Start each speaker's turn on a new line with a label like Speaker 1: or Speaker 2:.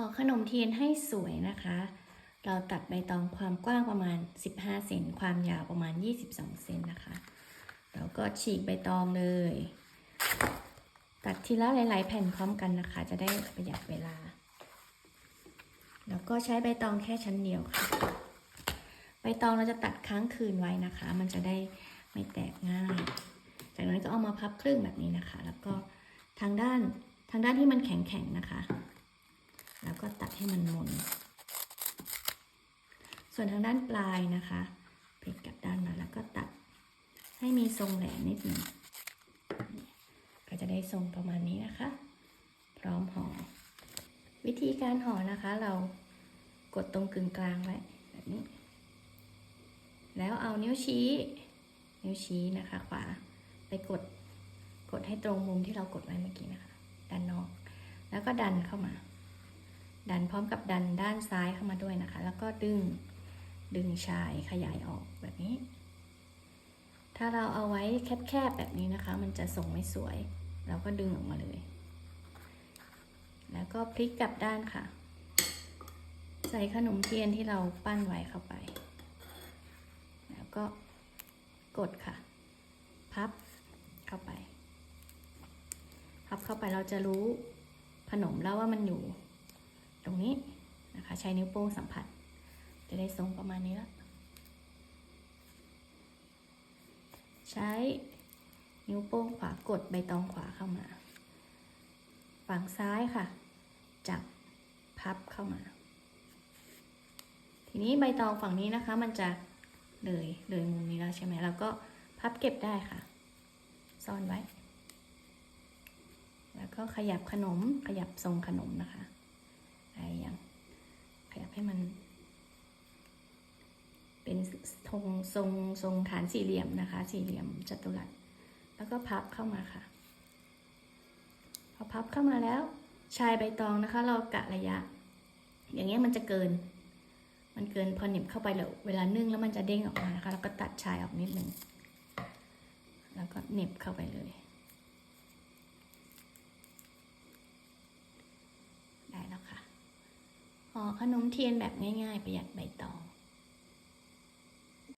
Speaker 1: ห่อขนมเทียนให้สวยนะคะ เราตัดใบตองความกว้างประมาณ 15 เซนความยาวประมาณ 22 เซนนะคะ แล้วก็ฉีกใบตองเลย ตัดทีละหลาย ๆ แผ่นพร้อมกันนะคะ จะได้ประหยัดเวลา แล้วก็ใช้ใบตองแค่ชั้นเดียวค่ะ ใบตองเราจะตัดค้างคืนไว้นะคะ มันจะได้ไม่แตกง่าย จากนั้นก็เอามาพับครึ่งแบบนี้นะคะ แล้วก็ทางด้านทางด้านที่มันแข็งๆนะคะ แล้วก็ตัดให้มันมน ส่วนทางด้านปลายนะคะพลิกกลับด้านมาแล้วก็ตัดให้มีทรงแหลมนิดหนึงก็จะได้ทรงประมาณนี้นะคะ พร้อมห่อวิธีการห่อนะคะ เรากดตรงกึ่งกลางไว้แบบนี้ แล้วเอานิ้วชี้ นิ้วชี้นะคะ ขวาไปกดกดให้ตรงมุมที่เรากดไว้เมื่อกี้นะคะ ด้านนอก แล้วก็ดันเข้ามา ดันพร้อมกับดันด้านซ้ายเข้ามาด้วยนะคะ แล้วก็ดึงดึงชายขยายออกแบบนี้ ถ้าเราเอาไว้แคบๆแบบนี้นะคะ มันจะส่งไม่สวย เราก็ดึงออกมาเลย แล้วก็พลิกกลับด้านค่ะ ใส่ขนมเทียนที่เราปั้นไว้เข้าไป แล้วก็กดค่ะ พับเข้าไป พับเข้าไปเราจะรู้ขนมแล้วว่ามันอยู่ ตรงนี้นะคะใช้นิ้วโป้งสัมผัส จะได้ทรงประมาณนี้ละใช้นิ้วโป้งขวากดใบตองขวาเข้ามา ฝั่งซ้ายค่ะ จับพับเข้ามา ทีนี้ใบตองฝั่งนี้นะคะ มันจะเลยเลยมุมนี้แล้วใช่ไหมเราก็พับเก็บได้ค่ะ ซ่อนไว้ แล้วก็ขยับขนมขยับทรงขนมนะคะ อะไรอย่างขยับให้มัน เป็นทรงทรงทรงฐานสี่เหลี่ยมนะคะ สี่เหลี่ยมจัตุรัส แล้วก็พับเข้ามาค่ะ พอพับเข้ามาแล้ว ชายใบตองนะคะ เรากะระยะ อย่างเงี้ยมันจะเกิน มันเกินพอเหน็บเข้าไปแล้วเวลานึ่งแล้วมันจะเด้งออกมานะคะ แล้วก็ตัดชายออกนิดนึง แล้วก็เน็บเข้าไปเลย ได้แล้วค่ะ ห่อขนมเทียนแบบง่ายๆ ประหยัดใบตอง